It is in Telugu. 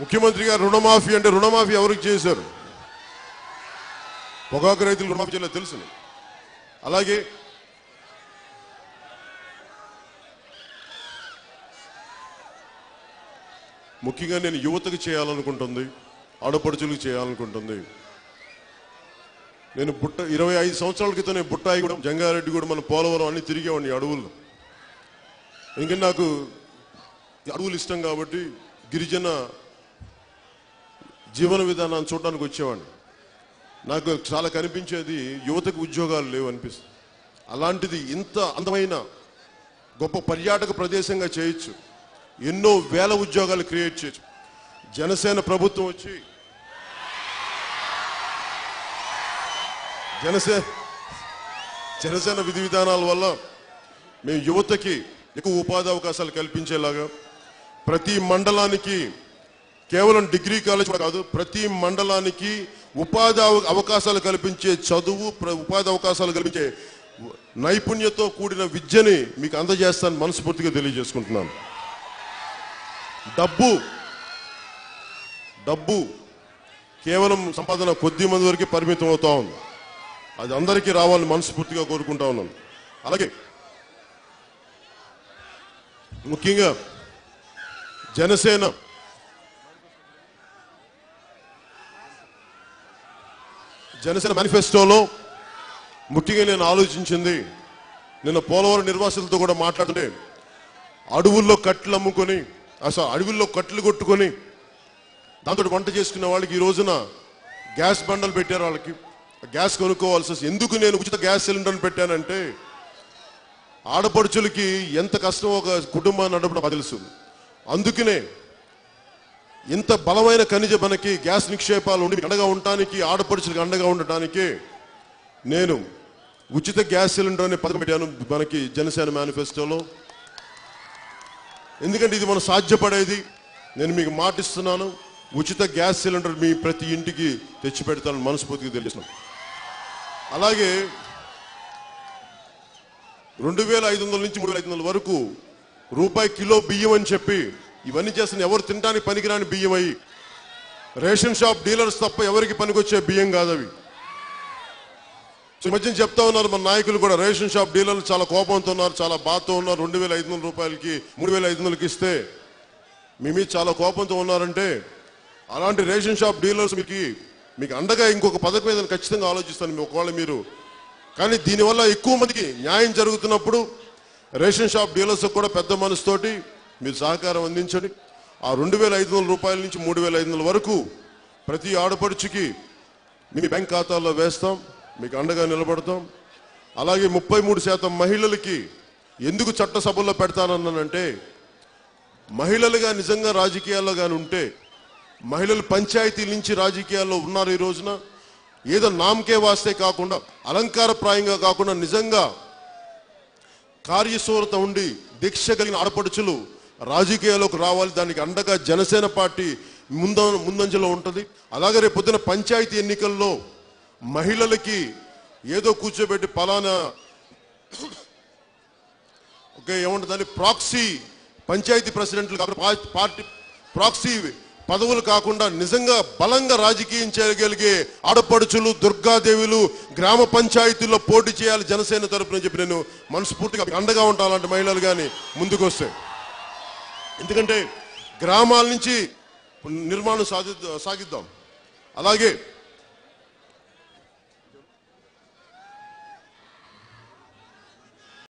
ముఖ్యమంత్రి గారు రుణమాఫీ అంటే రుణమాఫీ ఎవరికి చేశారు? పొగాకు రైతులు రుణమాఫీ చేయలేదు తెలుసు అలాగే ముఖ్యంగా నేను యువతకు చేయాలనుకుంటుంది ఆడపడుచులకు చేయాలనుకుంటుంది. నేను బుట్ట ఇరవై ఐదు సంవత్సరాల క్రితం నేను బుట్టాయి కూడా జంగారెడ్డి కూడా మన పోలవరం అన్ని తిరిగేవాడిని అడవులు అడవుల్లో. నాకు అడవులు ఇష్టం కాబట్టి గిరిజన జీవన విధానాన్ని చూడడానికి వచ్చేవాడిని. నాకు చాలా కనిపించేది యువతకు ఉద్యోగాలు లేవు అనిపిస్తుంది. అలాంటిది ఇంత అందమైన గొప్ప పర్యాటక ప్రదేశంగా చేయొచ్చు. ఎన్నో వేల ఉద్యోగాలు క్రియేట్ చేయొచ్చు. జనసేన ప్రభుత్వం వచ్చి జనసేన జనసేన విధి విధానాల వల్ల మేము యువతకి ఎక్కువ ఉపాధి అవకాశాలు కల్పించేలాగా ప్రతి మండలానికి కేవలం డిగ్రీ కాలేజ్ కాదు ప్రతి మండలానికి ఉపాధి అవ- అవకాశాలు కల్పించే చదువు ఉపాధి అవకాశాలు కల్పించే నైపుణ్యతో కూడిన విద్యని మీకు అందజేస్తాను మనస్ఫూర్తిగా తెలియజేసుకుంటున్నాను. డబ్బు డబ్బు కేవలం సంపాదన కొద్ది మంది వరకు పరిమితం అవుతా ఉంది. అది అందరికీ రావాలని మనస్ఫూర్తిగా కోరుకుంటా ఉన్నాను. అలాగే ముఖ్యంగా జనసేన జనసేన మేనిఫెస్టోలో ముఖ్యంగా నేను ఆలోచించింది నిన్న పోలవరం నిర్వాసితులతో కూడా మాట్లాడుతుంటే అడవుల్లో కట్లు అమ్ముకొని అసలు అడవుల్లో కట్లు కొట్టుకొని దాంతో వంట చేసుకునే వాళ్ళకి ఈ రోజున గ్యాస్ బండలు పెట్టారు వాళ్ళకి. గ్యాస్ కొనుక్కోవాల్సి వస్తుంది. ఎందుకు నేను ఉచిత గ్యాస్ సిలిండర్ పెట్టానంటే ఆడపడుచులకి ఎంత కష్టం ఒక కుటుంబాన్ని నడపడం తెలుసు. అందుకనే ఇంత బలమైన ఖనిజ మనకి గ్యాస్ నిక్షేపాలు ఉండి అండగా ఉండటానికి ఆడపడుచులకు అండగా ఉండటానికి నేను ఉచిత గ్యాస్ సిలిండర్ అనే పథకం పెట్టాను మనకి జనసేన మేనిఫెస్టోలో. ఎందుకంటే ఇది మనం సాధ్యపడేది. నేను మీకు మాటిస్తున్నాను ఉచిత గ్యాస్ సిలిండర్ మీ ప్రతి ఇంటికి తెచ్చి పెడతానని మనస్ఫూర్తిగా తెలిసిన అలాగే రెండు వేల ఐదు వందల నుంచి మూడు వేల ఐదు వందల వరకు రూపాయి కిలో బియ్యం అని చెప్పి ఇవన్నీ చేసిన ఎవరు తినడానికి పనికిరాని బియ్యం అయ్యి రేషన్ షాప్ డీలర్స్ తప్ప ఎవరికి పనికొచ్చే బియ్యం కాదు అవి మధ్యన చెప్తా ఉన్నారు మన నాయకులు కూడా రేషన్ షాప్ డీలర్లు చాలా కోపంతో ఉన్నారు చాలా బాధతో ఉన్నారు. రెండు వేల ఐదు వందల రూపాయలకి మూడు వేల ఐదు వందలకి ఇస్తే మీ మీద చాలా కోపంతో ఉన్నారంటే అలాంటి రేషన్ షాప్ డీలర్స్ మీకు మీకు అండగా ఇంకొక పథకం ఏదైనా ఖచ్చితంగా ఆలోచిస్తాను మీ ఒకవేళ మీరు. కానీ దీనివల్ల ఎక్కువ మందికి న్యాయం జరుగుతున్నప్పుడు రేషన్ షాప్ డీలర్స్ కూడా పెద్ద మనసుతోటి మీరు సహకారం అందించండి. ఆ రెండు వేల ఐదు వందల రూపాయల నుంచి మూడు వేల ఐదు వందల వరకు ప్రతి ఆడపడుచుకి మీ బ్యాంక్ ఖాతాల్లో వేస్తాం మీకు అండగా నిలబడతాం. అలాగే ముప్పై మూడు శాతం మహిళలకి ఎందుకు చట్టసభల్లో పెడతానన్నానంటే మహిళలుగా నిజంగా రాజకీయాల్లో కానీ ఉంటే మహిళలు పంచాయతీ నుంచి రాజకీయాల్లో ఉన్నారు ఈ రోజున ఏదో నామకే వాస్తే కాకుండా అలంకారప్రాయంగా కాకుండా నిజంగా కార్యశూరత ఉండి దీక్ష కలిగిన ఆడపడుచులు రాజకీయాల్లోకి రావాలి దానికి అండగా జనసేన పార్టీ ముంద ముందంజలో ఉంటుంది. అలాగే రేపు పొద్దున పంచాయతీ ఎన్నికల్లో మహిళలకి ఏదో కూర్చోబెట్టి పలానా ఓకే ఏమంటుందని ప్రాక్సీ పంచాయతీ ప్రెసిడెంట్లు కాకుండా పార్టీ ప్రాక్సీ పదవులు కాకుండా నిజంగా బలంగా రాజకీయం చేయగలిగే ఆడపడుచులు దుర్గాదేవులు గ్రామ పంచాయతీల్లో పోటీ చేయాలి జనసేన తరపున చెప్పి నేను మనస్ఫూర్తిగా అండగా ఉంటాను మహిళలు కానీ ముందుకు వస్తాయి ఎందుకంటే గ్రామాల నుంచి నిర్మాణం సాధి సాగిద్దాం. అలాగే